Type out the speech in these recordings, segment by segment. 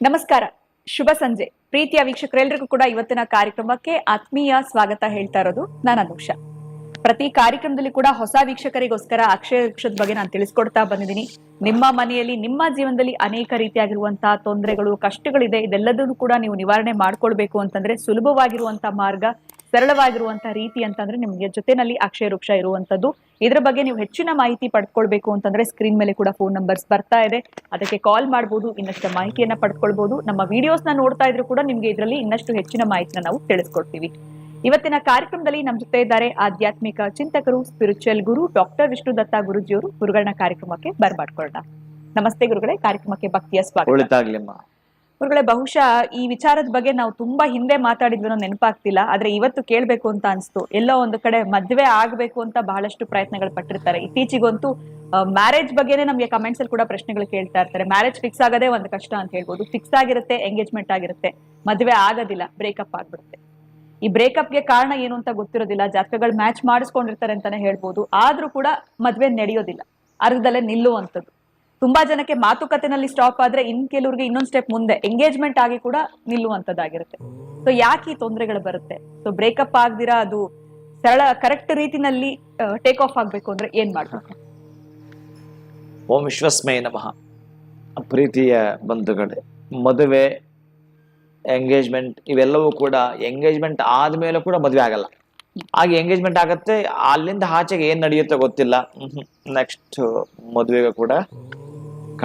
ನಮಸ್ಕಾರ. ಶುಭ ಸಂಜೆ. ಪ್ರೀತಿಯ ವೀಕ್ಷಕರೆಲ್ಲರಿಗೂ ಕೂಡ ಇವತ್ತಿನ ಕಾರ್ಯಕ್ರಮಕ್ಕೆ ಆತ್ಮೀಯ ಸ್ವಾಗತ ಹೇಳ್ತಾ ಇರೋದು ನಾನು ಅನುಷ. ಪ್ರತಿ ಕಾರ್ಯಕ್ರಮದಲ್ಲಿ ಕೂಡ ಹೊಸ ವೀಕ್ಷಕರಿಗೋಸ್ಕರ ಅಕ್ಷಯ ವೃಕ್ಷದ ಬಗ್ಗೆ ನಾನು ತಿಳಿಸ್ಕೊಡ್ತಾ ಬಂದಿದ್ದೀನಿ. ನಿಮ್ಮ ಮನೆಯಲ್ಲಿ, ನಿಮ್ಮ ಜೀವನದಲ್ಲಿ ಅನೇಕ ರೀತಿಯಾಗಿರುವಂತಹ ತೊಂದರೆಗಳು, ಕಷ್ಟಗಳಿದೆ, ಇದೆಲ್ಲದನ್ನು ಕೂಡ ನೀವು ನಿವಾರಣೆ ಮಾಡ್ಕೊಳ್ಬೇಕು ಅಂತಂದ್ರೆ ಸುಲಭವಾಗಿರುವಂತಹ ಮಾರ್ಗ ಸರಳವಾಗಿರುವಂತಹ ರೀತಿ ಅಂತಂದ್ರೆ ನಿಮಗೆ ಜೊತೆನಲ್ಲಿ ಅಕ್ಷಯ ವೃಕ್ಷ ಇರುವಂತದ್ದು. ಇದರ ಬಗ್ಗೆ ನೀವು ಹೆಚ್ಚಿನ ಮಾಹಿತಿ ಪಡ್ಕೊಳ್ಬೇಕು ಅಂತಂದ್ರೆ ಸ್ಕ್ರೀನ್ ಮೇಲೆ ಕೂಡ ಫೋನ್ ನಂಬರ್ಸ್ ಬರ್ತಾ ಇದೆ. ಅದಕ್ಕೆ ಕಾಲ್ ಮಾಡಬಹುದು ಇನ್ನಷ್ಟು ಮಾಹಿತಿಯನ್ನ ಪಡ್ಕೊಳ್ಬಹುದು ನಮ್ಮ ವಿಡಿಯೋಸ್ನ ನೋಡ್ತಾ ಇದ್ರು ಕೂಡ ನಿಮ್ಗೆ ಇದರಲ್ಲಿ ಇನ್ನಷ್ಟು ಹೆಚ್ಚಿನ ಮಾಹಿತಿನ ನಾವು ತಿಳಿಸ್ಕೊಡ್ತೀವಿ. ಇವತ್ತಿನ ಕಾರ್ಯಕ್ರಮದಲ್ಲಿ ನಮ್ಮ ಜೊತೆ ಇದ್ದಾರೆ ಆಧ್ಯಾತ್ಮಿಕ ಚಿಂತಕರು ಸ್ಪಿರಿಚುವಲ್ ಗುರು ಡಾಕ್ಟರ್ ವಿಷ್ಣು ದತ್ತ ಗುರುಜಿಯವರು. ಗುರುಗಳನ್ನ ಕಾರ್ಯಕ್ರಮಕ್ಕೆ ಬರ್ಮಾಡ್ಕೊಳ್ಳೋಣ. ನಮಸ್ತೆ ಗುರುಗಳೇ, ಕಾರ್ಯಕ್ರಮಕ್ಕೆ ಭಕ್ತಿಯ ಸ್ವಾಗತ. ಗುರುಗಳೇ, ಬಹುಶಃ ಈ ವಿಚಾರದ ಬಗ್ಗೆ ನಾವು ತುಂಬಾ ಹಿಂದೆ ಮಾತಾಡಿದ್ವಿ ನೆನಪಾಗ್ತಿಲ್ಲ, ಆದ್ರೆ ಇವತ್ತು ಕೇಳ್ಬೇಕು ಅಂತ ಅನ್ಸ್ತು. ಎಲ್ಲೋ ಒಂದು ಕಡೆ ಮದ್ವೆ ಆಗ್ಬೇಕು ಅಂತ ಬಹಳಷ್ಟು ಪ್ರಯತ್ನಗಳು ಪಟ್ಟಿರ್ತಾರೆ. ಇತ್ತೀಚೆಗಂತೂ ಮ್ಯಾರೇಜ್ ಬಗ್ಗೆನೇ ನಮಗೆ ಕಮೆಂಟ್ಸ್ ಅಲ್ಲಿ ಕೂಡ ಪ್ರಶ್ನೆಗಳು ಕೇಳ್ತಾ ಇರ್ತಾರೆ. ಮ್ಯಾರೇಜ್ ಫಿಕ್ಸ್ ಆಗೋದೇ ಒಂದು ಕಷ್ಟ ಅಂತ ಹೇಳ್ಬೋದು. ಫಿಕ್ಸ್ ಆಗಿರುತ್ತೆ, ಎಂಗೇಜ್ಮೆಂಟ್ ಆಗಿರುತ್ತೆ. ಮದ್ವೆ ಆಗೋದಿಲ್ಲ, ಬ್ರೇಕಪ್ ಆಗ್ಬಿಡುತ್ತೆ. ಈ ಬ್ರೇಕಪ್ಗೆ ಕಾರಣ ಏನು ಅಂತ ಗೊತ್ತಿರೋದಿಲ್ಲ. ಜಾತಕಗಳು ಮ್ಯಾಚ್ ಮಾಡಿಸ್ಕೊಂಡಿರ್ತಾರೆ ಅಂತಾನೆ ಹೇಳ್ಬೋದು. ಆದ್ರೂ ಕೂಡ ಮದ್ವೆ ನಡೆಯೋದಿಲ್ಲ. ಅರ್ಧದಲ್ಲೇ ನಿಲ್ಲುವಂಥದ್ದು. ತುಂಬಾ ಜನಕ್ಕೆ ಮಾತುಕತೆನಲ್ಲಿ ಸ್ಟಾಪ್ ಆದ್ರೆ ಇನ್ ಕೆಲವ್ರಿಗೆ ಇನ್ನೊಂದ್ ಸ್ಟೆಪ್ ಮುಂದೆ ಎಂಗೇಜ್ಮೆಂಟ್ ಆಗಿ ಕೂಡ ನಿಲ್ಲುವಂತದ್ದಾಗಿರುತ್ತೆ. ಸೊ ಯಾಕೆ ಈ ತೊಂದರೆಗಳು ಬರುತ್ತೆ? ಸೊ ಬ್ರೇಕಪ್ ಆಗ್ದಿರಾ ಅದು ಸರಳ ಕರೆಕ್ಟ್ ರೀತಿನಲ್ಲಿ ಟೇಕ್ ಆಫ್ ಆಗ್ಬೇಕು ಅಂದ್ರೆ ಏನ್ ಮಾಡ್ಬೇಕು? ಓಂ ವಿಶ್ವಸ್ಮಯ ನಮಃ. ಪ್ರೀತಿಯ ಬಂಧುಗಳೇ, ಮದುವೆ ಎಂಗೇಜ್ಮೆಂಟ್ ಇವೆಲ್ಲವೂ ಕೂಡ ಎಂಗೇಜ್ಮೆಂಟ್ ಆದ್ಮೇಲೆ ಕೂಡ ಮದುವೆ ಆಗಲ್ಲ. ಹಾಗೆ ಎಂಗೇಜ್ಮೆಂಟ್ ಆಗತ್ತೆ, ಅಲ್ಲಿಂದ ಆಚೆಗೆ ಏನ್ ನಡೆಯುತ್ತೆ ಗೊತ್ತಿಲ್ಲ. ನೆಕ್ಸ್ಟ್ ಮದುವೆಗೂ ಕೂಡ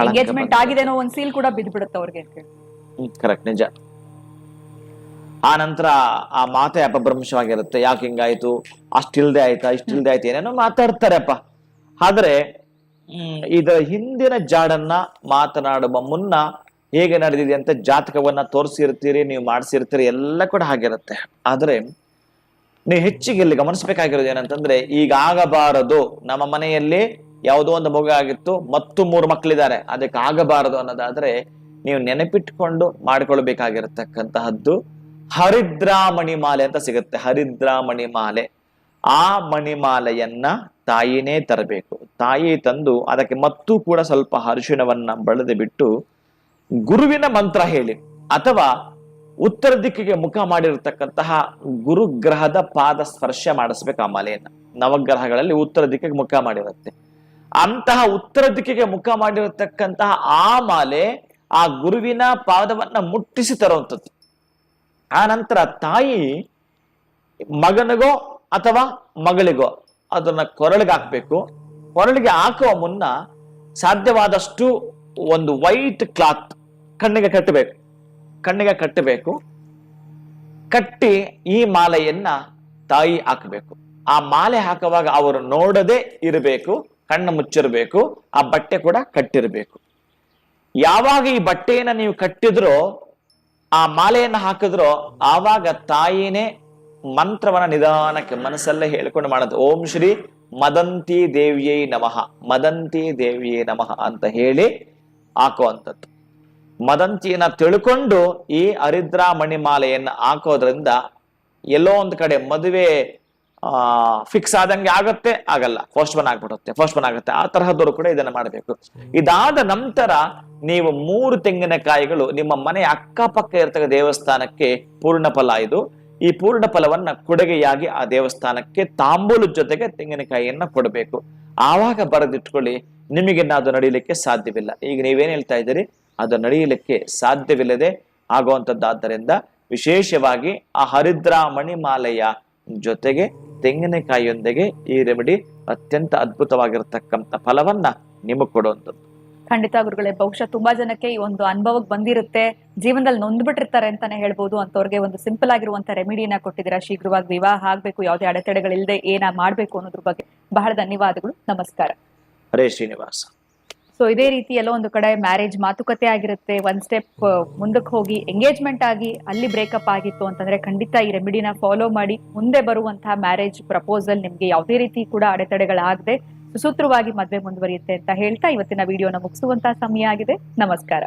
ಎಂಗೇಜ್ಮೆಂಟ್ ಆಗಿದೆ ಅನ್ನೋ ಒಂದ್ ಸೀಲ್ ಕೂಡ ಬಿದ್ದು ಬಿಡುತ್ತೆ ಅವ್ರಿಗೆ ಕರೆಕ್ಟ್ ನಿಜ. ಆ ನಂತರ ಆ ಮಾತೆ ಅಪಭ್ರಂಶವಾಗಿರುತ್ತೆ. ಯಾಕೆ ಹಿಂಗಾಯ್ತು? ಅಷ್ಟಿಲ್ದೆ ಆಯ್ತಾ? ಇಷ್ಟಿಲ್ದೆ ಆಯ್ತು? ಏನೇನೋ ಮಾತಾಡ್ತಾರೆಪ್ಪ. ಆದ್ರೆ ಇದರ ಹಿಂದಿನ ಜಾಡನ್ನ ಮಾತನಾಡುವ ಮುನ್ನ ಹೇಗೆ ನಡೆದಿದೆ ಅಂತ ಜಾತಕವನ್ನ ತೋರಿಸಿರ್ತೀರಿ ನೀವು ಮಾಡಿಸಿರ್ತೀರಿ ಎಲ್ಲ ಕೂಡ ಹಾಗಿರುತ್ತೆ. ಆದ್ರೆ ನೀವು ಹೆಚ್ಚಿಗೆ ಇಲ್ಲಿ ಗಮನಿಸಬೇಕಾಗಿರೋದು ಏನಂತಂದ್ರೆ ಈಗ ಆಗಬಾರದು ನಮ್ಮ ಮನೆಯಲ್ಲಿ ಯಾವುದೋ ಒಂದು ಮಗು ಆಗಿತ್ತು, ಮತ್ತು ಮೂರು ಮಕ್ಕಳಿದ್ದಾರೆ ಅದಕ್ಕೆ ಆಗಬಾರದು ಅನ್ನೋದಾದ್ರೆ ನೀವು ನೆನಪಿಟ್ಕೊಂಡು ಮಾಡ್ಕೊಳ್ಬೇಕಾಗಿರತಕ್ಕಂತಹದ್ದು ಹರಿದ್ರಾ ಮಣಿಮಾಲೆ ಅಂತ ಸಿಗುತ್ತೆ. ಹರಿದ್ರಾ ಮಣಿಮಾಲೆ ಆ ಮಣಿಮಾಲೆಯನ್ನ ತಾಯಿನೇ ತರಬೇಕು. ತಾಯಿ ತಂದು ಅದಕ್ಕೆ ಮತ್ತೂ ಕೂಡ ಸ್ವಲ್ಪ ಅರಿಶಿಣವನ್ನ ಬಳದು ಬಿಟ್ಟು ಗುರುವಿನ ಮಂತ್ರ ಹೇಳಿ. ಅಥವಾ ಉತ್ತರ ದಿಕ್ಕಿಗೆ ಮುಖ ಮಾಡಿರತಕ್ಕಂತಹ ಗುರುಗ್ರಹದ ಪಾದ ಸ್ಪರ್ಶ ಮಾಡಿಸ್ಬೇಕು ಆ ಮಾಲೆಯನ್ನ. ನವಗ್ರಹಗಳಲ್ಲಿ ಉತ್ತರ ದಿಕ್ಕಿಗೆ ಮುಖ ಮಾಡಿರುತ್ತೆ. ಅಂತಹ ಉತ್ತರ ದಿಕ್ಕಿಗೆ ಮುಖ ಮಾಡಿರತಕ್ಕಂತಹ ಆ ಮಾಲೆ ಆ ಗುರುವಿನ ಪಾದವನ್ನ ಮುಟ್ಟಿಸಿ ತರುವಂಥದ್ದು. ಆ ನಂತರ ತಾಯಿ ಮಗನಿಗೋ ಅಥವಾ ಮಗಳಿಗೋ ಅದನ್ನ ಕೊರಳಿಗೆ ಹಾಕ್ಬೇಕು. ಕೊರಳಿಗೆ ಹಾಕುವ ಮುನ್ನ ಸಾಧ್ಯವಾದಷ್ಟು ಒಂದು ವೈಟ್ ಕ್ಲಾತ್ ಕಣ್ಣಿಗೆ ಕಟ್ಟಬೇಕು. ಕಣ್ಣಿಗೆ ಕಟ್ಟಬೇಕು. ಕಟ್ಟಿ ಈ ಮಾಲೆಯನ್ನ ತಾಯಿ ಹಾಕಬೇಕು. ಆ ಮಾಲೆ ಹಾಕುವಾಗ ಅವರು ನೋಡದೆ ಇರಬೇಕು. ಕಣ್ಣು ಮುಚ್ಚಿರಬೇಕು, ಆ ಬಟ್ಟೆ ಕೂಡ ಕಟ್ಟಿರಬೇಕು. ಯಾವಾಗ ಈ ಬಟ್ಟೆಯನ್ನು ನೀವು ಕಟ್ಟಿದ್ರೋ, ಆ ಮಾಲೆಯನ್ನು ಹಾಕಿದ್ರೋ, ಆವಾಗ ತಾಯಿನೇ ಮಂತ್ರವನ್ನ ನಿಧಾನಕ್ಕೆ ಮನಸ್ಸಲ್ಲೇ ಹೇಳ್ಕೊಂಡು ಮಾಡೋದು. ಓಂ ಶ್ರೀ ಮದಂತಿ ದೇವಿಯೇ ನಮಃ, ಮದಂತಿ ದೇವಿಯೇ ನಮಃ ಅಂತ ಹೇಳಿ ಹಾಕುವಂಥದ್ದು. ಮದಂತಿಯನ್ನ ತಿಳ್ಕೊಂಡು ಈ ಹರಿದ್ರಾ ಮಣಿಮಾಲೆಯನ್ನು ಹಾಕೋದ್ರಿಂದ ಎಲ್ಲೋ ಒಂದು ಕಡೆ ಮದುವೆ ಫಿಕ್ಸ್ ಆದಂಗೆ ಆಗತ್ತೆ, ಆಗಲ್ಲ. ಫಸ್ಟ್ ಬನ್ ಆಗ್ಬಿಡುತ್ತೆ ಫಸ್ಟ್ ಬನ್ ಆಗುತ್ತೆ. ಆ ತರಹದವರು ಕೂಡ ಇದನ್ನ ಮಾಡಬೇಕು. ಇದಾದ ನಂತರ ನೀವು ಮೂರು ತೆಂಗಿನಕಾಯಿಗಳು, ನಿಮ್ಮ ಮನೆಯ ಅಕ್ಕಪಕ್ಕ ಇರ್ತಕ್ಕ ದೇವಸ್ಥಾನಕ್ಕೆ ಪೂರ್ಣ ಫಲ ಇದು. ಈ ಪೂರ್ಣ ಫಲವನ್ನ ಕೊಡುಗೆಯಾಗಿ ಆ ದೇವಸ್ಥಾನಕ್ಕೆ ತಾಂಬೂಲದ ಜೊತೆಗೆ ತೆಂಗಿನಕಾಯಿಯನ್ನ ಕೊಡಬೇಕು. ಆವಾಗ ಬರೆದಿಟ್ಕೊಳ್ಳಿ ನಿಮಗೆ ಅದು ನಡೀಲಿಕ್ಕೆ ಸಾಧ್ಯವಿಲ್ಲ. ಈಗ ನೀವೇನ್ ಹೇಳ್ತಾ ಇದ್ದೀರಿ? ಅದು ನಡೆಯಲಿಕ್ಕೆ ಸಾಧ್ಯವಿಲ್ಲದೆ ಆಗುವಂಥದ್ದಾದ್ದರಿಂದ ವಿಶೇಷವಾಗಿ ಆ ಹರಿದ್ರಾ ಮಣಿಮಾಲೆಯ ಜೊತೆಗೆ ತೆಂಗಿನಕಾಯಿಯೊಂದಿಗೆ ಈ ರೆಮಿಡಿ ಅತ್ಯಂತ ಅದ್ಭುತವಾಗಿರತಕ್ಕಂಥ ಫಲವನ್ನ ನಿಮಗೆ ಕೊಡುವಂಥದ್ದು ಖಂಡಿತ ಗುರುಗಳೇ ಬಹುಶಃ ತುಂಬಾ ಜನಕ್ಕೆ ಈ ಒಂದು ಅನುಭವಕ್ಕೆ ಬಂದಿರುತ್ತೆ ಜೀವನದಲ್ಲಿ ನೊಂದ್ಬಿಟ್ಟಿರ್ತಾರೆ ಅಂತಾನೆ ಹೇಳ್ಬೋದು ಅಂತವ್ರಿಗೆ ಒಂದು ಸಿಂಪಲ್ ಆಗಿರುವಂತ ರೆಮಿಡಿನ ಕೊಟ್ಟಿದ್ದೀರಾ ಶೀಘ್ರವಾಗಿ ವಿವಾಹ ಆಗ್ಬೇಕು ಯಾವುದೇ ಅಡೆತಡೆಗಳಿಲ್ಲದೆ ಏನ ಮಾಡ್ಬೇಕು ಅನ್ನೋದ್ರ ಬಗ್ಗೆ ಬಹಳ ಧನ್ಯವಾದಗಳು ನಮಸ್ಕಾರ. ಹರೇ ಶ್ರೀನಿವಾಸ. ಸೊ ಇದೇ ರೀತಿ ಎಲ್ಲೋ ಒಂದು ಕಡೆ ಮ್ಯಾರೇಜ್ ಮಾತುಕತೆ ಆಗಿರುತ್ತೆ. ಒಂದ್ ಸ್ಟೆಪ್ ಮುಂದಕ್ಕೆ ಹೋಗಿ ಎಂಗೇಜ್ಮೆಂಟ್ ಆಗಿ ಅಲ್ಲಿ ಬ್ರೇಕಪ್ ಆಗಿತ್ತು ಅಂತಂದ್ರೆ ಖಂಡಿತ ಈ ರೆಮಿಡಿನ ಫಾಲೋ ಮಾಡಿ ಮುಂದೆ ಬರುವಂತಹ ಮ್ಯಾರೇಜ್ ಪ್ರಪೋಸಲ್ ನಿಮ್ಗೆ ಯಾವುದೇ ರೀತಿ ಕೂಡ ಅಡೆತಡೆಗಳಾಗದೆ ಸುಸೂತ್ರವಾಗಿ ಮದ್ವೆ ಮುಂದುವರಿಯುತ್ತೆ ಅಂತ ಹೇಳ್ತಾ ಇವತ್ತಿನ ವಿಡಿಯೋನ ಮುಗಿಸುವಂತಹ ಸಮಯ ಆಗಿದೆ. ನಮಸ್ಕಾರ.